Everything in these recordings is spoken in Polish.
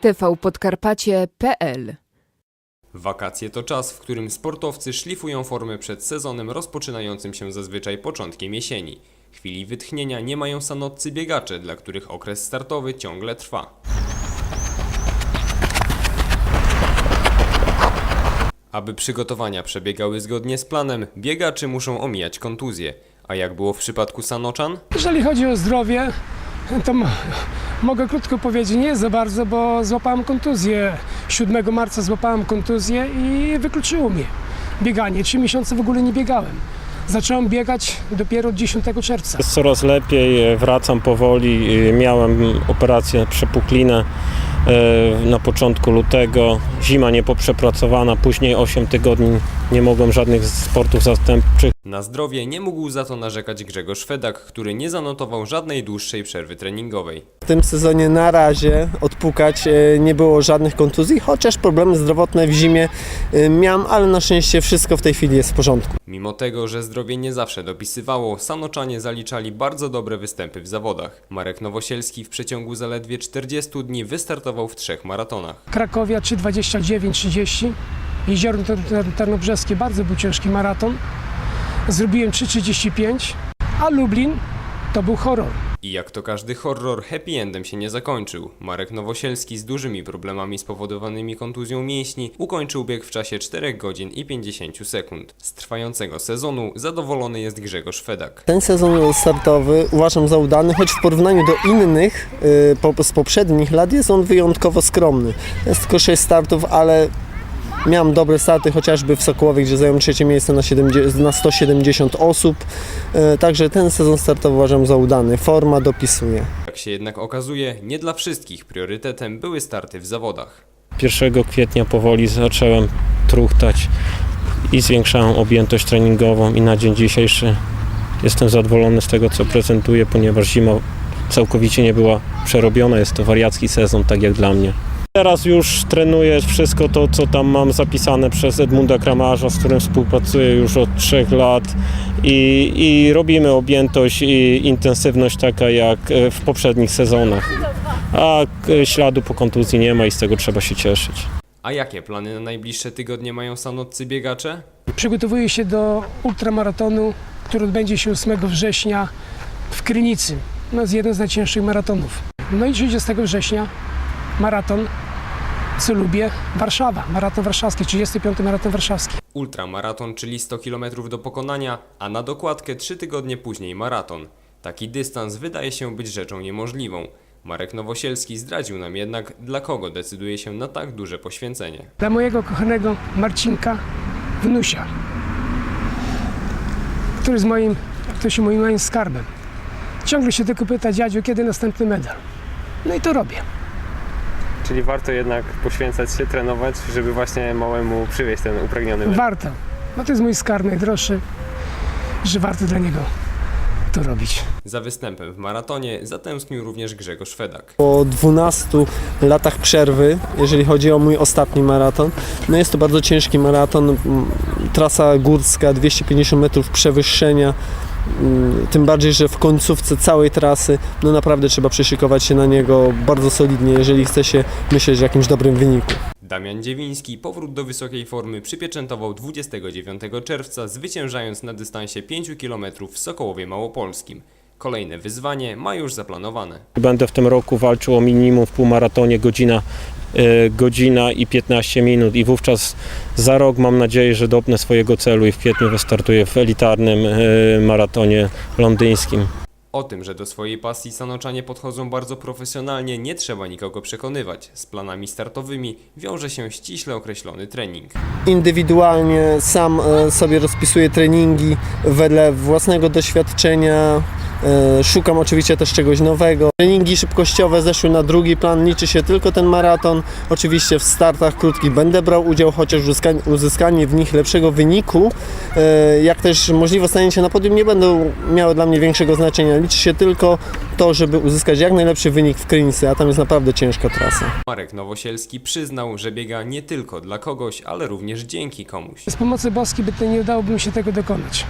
tvpodkarpacie.pl Wakacje to czas, w którym sportowcy szlifują formę przed sezonem rozpoczynającym się zazwyczaj początkiem jesieni. Chwili wytchnienia nie mają sanoccy biegacze, dla których okres startowy ciągle trwa. Aby przygotowania przebiegały zgodnie z planem, biegacze muszą omijać kontuzje. A jak było w przypadku Sanoczan? Jeżeli chodzi o zdrowie, to mogę krótko powiedzieć, nie za bardzo, bo złapałem kontuzję. 7 marca złapałem kontuzję i wykluczyło mnie bieganie. Trzy miesiące w ogóle nie biegałem. Zacząłem biegać dopiero od 10 czerwca. Jest coraz lepiej, wracam powoli. e, Miałem operację przepuklinę e, na początku lutego. Zima niepoprzepracowana, później 8 tygodni nie mogłem żadnych sportów zastępczych. Na zdrowie nie mógł za to narzekać Grzegorz Fedak, który nie zanotował żadnej dłuższej przerwy treningowej. W tym sezonie na razie odpukać e, nie było żadnych kontuzji, chociaż problemy zdrowotne w zimie e, miałem, ale na szczęście wszystko w tej chwili jest w porządku. Mimo tego, że zdrowie nie zawsze dopisywało, Sanoczanie zaliczali bardzo dobre występy w zawodach. Marek Nowosielski w przeciągu zaledwie 40 dni wystartował w trzech maratonach. Krakowia 3,29-30. Jezioro Tar- Tar- Tarnobrzeskie bardzo był ciężki maraton. Zrobiłem 3,35, a Lublin to był horror. I jak to każdy horror, happy endem się nie zakończył. Marek Nowosielski z dużymi problemami spowodowanymi kontuzją mięśni ukończył bieg w czasie 4 godzin i 50 sekund. Z trwającego sezonu zadowolony jest Grzegorz Fedak. Ten sezon startowy uważam za udany, choć w porównaniu do innych e, po, z poprzednich lat jest on wyjątkowo skromny. Jest tylko 6 startów, ale miałem dobre starty, chociażby w Sokołowie, gdzie zająłem trzecie miejsce na, 70, na 170 osób. E, Także ten sezon startowy uważam za udany. Forma dopisuje. Jak się jednak okazuje, nie dla wszystkich priorytetem były starty w zawodach. 1 kwietnia powoli zacząłem truchtać i zwiększałem objętość treningową i na dzień dzisiejszy jestem zadowolony z tego, co prezentuję, ponieważ zima całkowicie nie była przerobiona. Jest to wariacki sezon, tak jak dla mnie. Teraz już trenuję wszystko to, co tam mam zapisane przez Edmunda Kramarza, z którym współpracuję już od trzech lat i, i robimy objętość i intensywność taka jak e, w poprzednich sezonach. A e, śladu po kontuzji nie ma i z tego trzeba się cieszyć. A jakie plany na najbliższe tygodnie mają sanoccy biegacze? Przygotowuję się do ultramaratonu, który odbędzie się 8 września w Krynicy. No, jest jeden z najcięższych maratonów. No i 30 września maraton, co lubię, Warszawa. Maraton warszawski, 35 maraton warszawski. Ultramaraton, czyli 100 km do pokonania, a na dokładkę 3 tygodnie później maraton. Taki dystans wydaje się być rzeczą niemożliwą. Marek Nowosielski zdradził nam jednak, dla kogo decyduje się na tak duże poświęcenie. Dla mojego kochanego Marcinka Wnusia, który jest moim, się mówi, moim skarbem. Ciągle się tylko pyta, dziadziu, kiedy następny medal? No i to robię. Czyli warto jednak poświęcać się, trenować, żeby właśnie małemu przywieźć ten upragniony medal. Warto. No to jest mój skarb najdroższy, że warto dla niego to robić. Za występem w maratonie zatęsknił również Grzegorz Fedak. Po 12 latach przerwy, jeżeli chodzi o mój ostatni maraton, no jest to bardzo ciężki maraton, mm, trasa górska, 250 metrów przewyższenia, tym bardziej, że w końcówce całej trasy, no naprawdę trzeba przyszykować się na niego bardzo solidnie, jeżeli chce się myśleć o jakimś dobrym wyniku. Damian Dziewiński powrót do wysokiej formy przypieczętował 29 czerwca, zwyciężając na dystansie 5 km w Sokołowie Małopolskim. Kolejne wyzwanie ma już zaplanowane. Będę w tym roku walczył o minimum w półmaratonie godzina, e, godzina i 15 minut i wówczas za rok mam nadzieję, że dopnę swojego celu i w kwietniu wystartuję w elitarnym e, maratonie londyńskim. O tym, że do swojej pasji sanoczanie podchodzą bardzo profesjonalnie, nie trzeba nikogo przekonywać. Z planami startowymi wiąże się ściśle określony trening. Indywidualnie sam e, sobie rozpisuję treningi wedle własnego doświadczenia. e, Szukam oczywiście też czegoś nowego. Treningi szybkościowe zeszły na drugi plan, liczy się tylko ten maraton. Oczywiście w startach krótkich będę brał udział, chociaż uzyskanie, w nich lepszego wyniku, e, jak też stanie się na podium nie będą miały dla mnie większego znaczenia. Liczy się tylko to, żeby uzyskać jak najlepszy wynik w Krynicy, a tam jest naprawdę ciężka trasa. Marek Nowosielski przyznał, że biega nie tylko dla kogoś, ale również dzięki komuś. Z pomocy boskiej by to nie udałoby mi się tego dokonać.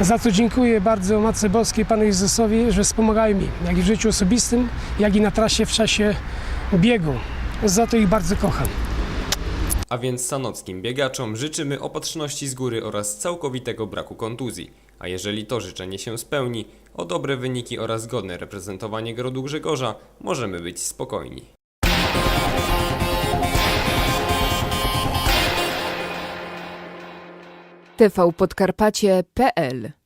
Za co dziękuję bardzo Matce Boskiej, Panu Jezusowi, że wspomagają mi, jak i w życiu osobistym, jak i na trasie w czasie biegu. Za to ich bardzo kocham. A więc sanockim biegaczom życzymy opatrzności z góry oraz całkowitego braku kontuzji. A jeżeli to życzenie się spełni, o dobre wyniki oraz godne reprezentowanie Grodu Grzegorza możemy być spokojni. tvpodkarpacie.pl